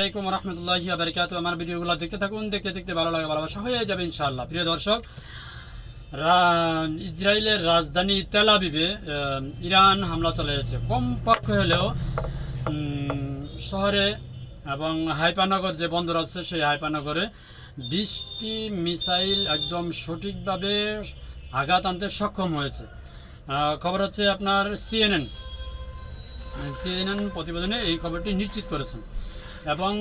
আসসালামাইকুম রহমতুল্লাহি আবরকাত আমার ভিডিওগুলো দেখতে থাকুন দেখতে দেখতে ভালো লাগে ভালোবাসা হয়ে যাবে ইনশাআল্লাহ। প্রিয় দর্শক ইসরায়েলের রাজধানী তেল আবিবে আহ, ইরান হামলা চালিয়েছে। কমপক্ষ হলেও শহরে এবং হাইপানগর যে বন্দর আছে সেই হাইপানগরে বিশটি মিসাইল একদম সঠিকভাবে আঘাত আনতে সক্ষম হয়েছে। খবর হচ্ছে আপনার সিএনএন। সিএনএন প্রতিবেদনে এই খবরটি নিশ্চিত করেছেন। এবং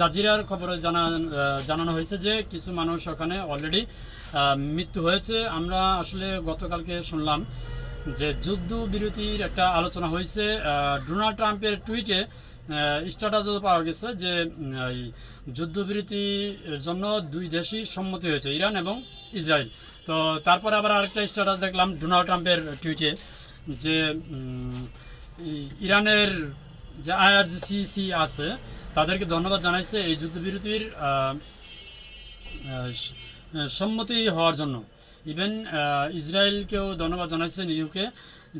জাজিরার খবরে জানা জানানো হয়েছে যে কিছু মানুষ ওখানে অলরেডি মৃত্যু হয়েছে। আমরা আসলে গতকালকে শুনলাম যে যুদ্ধ বিরতির একটা আলোচনা হয়েছে। ডোনাল্ড ট্রাম্পের টুইটে স্ট্যাটাসও পাওয়া গেছে যে যুদ্ধবিরতির জন্য দুই দেশই সম্মতি হয়েছে, ইরান এবং ইসরায়েল। তো তারপরে আবার আরেকটা স্ট্যাটাস দেখলাম ডোনাল্ড ট্রাম্পের টুইটে যে ইরানের যে আইআরজিসি আছে তাদেরকে ধন্যবাদ জানাইছে এই যুদ্ধবিরতির সম্মতি হওয়ার জন্য। ইভেন ইসরায়েলকেও ধন্যবাদ জানাইছে নিউকে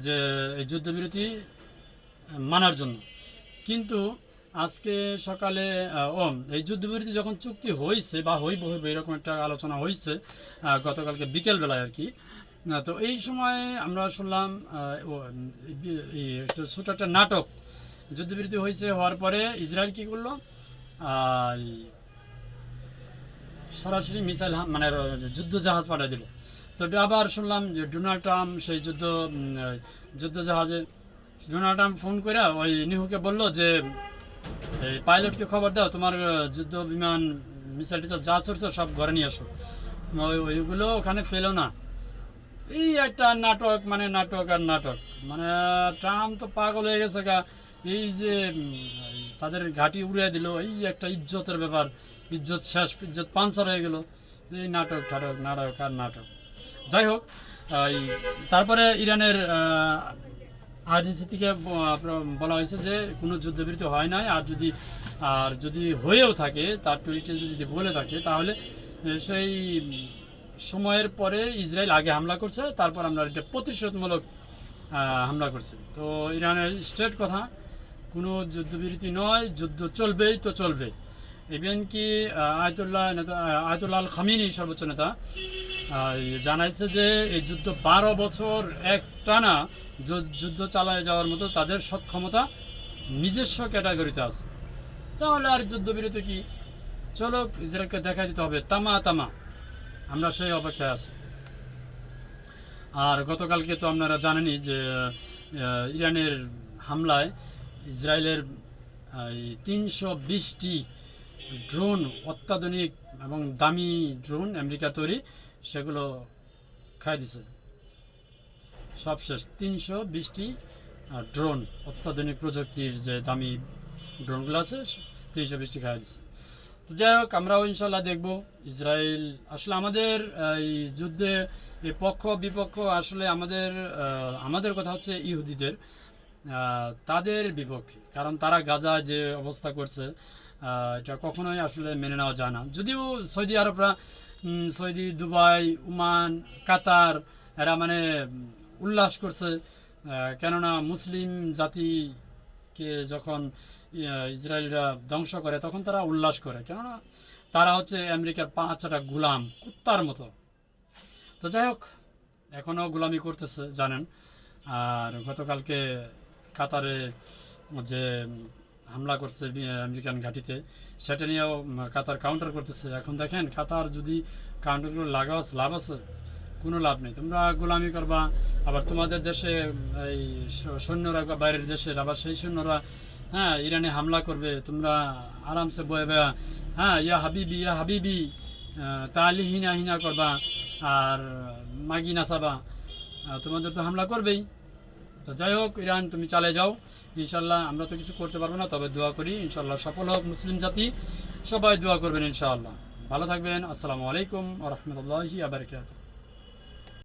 যে এই যুদ্ধবিরতি মানার জন্য। কিন্তু আজকে সকালে ও, এই যুদ্ধবিরতি যখন চুক্তি হয়েছে বা হইব হইব এরকম একটা আলোচনা হয়েছে গতকালকে বিকেলবেলায় আর কি। তো এই সময় আমরা শুনলাম ছোট একটা নাটক যুদ্ধবিরতি হয়েছে হওয়ার পরে ইসরায়েল কি করল? সরাসরি মিসাইল মানে যুদ্ধ জাহাজ পাঠিয়ে দিল। তো আবার শুনলাম যে ডোনাল্ড ট্রাম্প সেই যুদ্ধ যুদ্ধ জাহাজে ডোনাল্ড ট্রাম্প ফোন করে ওই নিহুকে বলল যে, এই পাইলটকে খবর দাও, তোমার যুদ্ধ বিমান, মিসাইল টিসাইল যা চড়ছে সব ঘরে নিয়ে আসো। ওইগুলো ওখানে ফেলো না। এই একটা নাটক মানে নাটক আর নাটক। মানে ট্রাম্প তো পাগল হয়ে গেছে গা। এই যে তাদের ঘাঁটি উড়িয়ে দিল, এই একটা ইজ্জতের ব্যাপার। ইজ্জত শেষ, ইজ্জত পাঞ্চার হয়ে গেল। এই নাটক ঠাটক নাটক আর নাটক। যাই হোক এই তারপরে ইরানের আরডিসি থেকে বলা হয়েছে যে, কোনো যুদ্ধবিরতি হয় নাই। আর যদি আর যদি হয়েও থাকে, তার টুইটে যদি বলে থাকে, তাহলে সেই সময়ের পরে ইসরায়েল আগে হামলা করছে, তারপর আমরা এটা প্রতিশোধমূলক হামলা করছে। তো ইরানের স্টেট কথা কোনো যুদ্ধবিরতি নয়, যুদ্ধ চলবেই তো চলবে ইভেন কি আয়তুল্লাহ নেতা আয়তুল্লাহ খামিনি সর্বোচ্চ নেতা জানাইছে যে এই যুদ্ধ বারো বছর এক টানা যুদ্ধ চালায় যাওয়ার মতো তাদের সক্ষমতা নিজস্ব ক্যাটাগরিতে আছে। তাহলে আর যুদ্ধবিরতি কি? চলো ইসরায়েলকে দেখা দিতে হবে, তামা তামা। আমরা সেই অপেক্ষায় আছি। আর গতকালকে তো আপনারা জানেনই যে ইরানের হামলায় ইসরায়েলের তিনশো বিশটি ড্রোন অত্যাধুনিক এবং দামি ড্রোন আমেরিকা তৈরি, সেগুলো খাই দিছে। সব শেষ। তিনশো বিশটি ড্রোন অত্যাধুনিক প্রযুক্তির যে দামি ড্রোনগুলো আছে, তিনশো বিশটি খাই দিছে। তো যাই হোক, আমরাও ইনশাল্লাহ দেখব ইসরায়েল আসলে আমাদের, এই, যুদ্ধে পক্ষ, বিপক্ষ আসলে আমাদের আমাদের কথা হচ্ছে ইহুদিদের। তাদের বিপক্ষে। কারণ তারা গাজা যে অবস্থা করছে এটা কখনোই আসলে মেনে নেওয়া যায় না। যদিও সৌদি আরবরা সৌদি, দুবাই, ওমান, কাতার, এরা মানে উল্লাস করছে। কেননা মুসলিম জাতিকে যখন ইসরায়েলরা ধ্বংস করে, তখন তারা উল্লাস করে। কেননা তারা হচ্ছে আমেরিকার পাঁচটা গুলাম, কুত্তার মতো। তো যাই হোক এখনও গোলামি করতেছে, জানেন। আর গতকালকে কাতারে, যে হামলা করছে আমেরিকান ঘাঁটিতে, সেটা নিয়েও কাতার কাউন্টার করতেছে। এখন দেখেন, কাতার যদি কাউন্টারগুলো লাগাও লাভ আছে? কোনো লাভ নেই। তোমরা গোলামি করবা। আবার তোমাদের দেশে, এই সৈন্যরা বাইরের দেশের, আবার সেই সৈন্যরা হ্যাঁ ইরানে হামলা করবে। তোমরা আরামসে বয়ে বেয়া হ্যাঁ ইয়া হাবিবি ইয়া হাবিবি তালি হিনা হিনা করবা। আর মাগি নাচাবা তোমাদের তো হামলা করবেই। তো যাই হোক, ইরান, তুমি চালে যাও। ইনশাল্লাহ আমরা তো কিছু করতে পারব না, তবে দোয়া করি, ইনশাল্লাহ সফল হোক মুসলিম জাতি। সবাই দোয়া করবেন ইনশাআল্লাহ ভালো থাকবেন। আসসালামু আলাইকুম রহমতুল্লাহি আবরকাত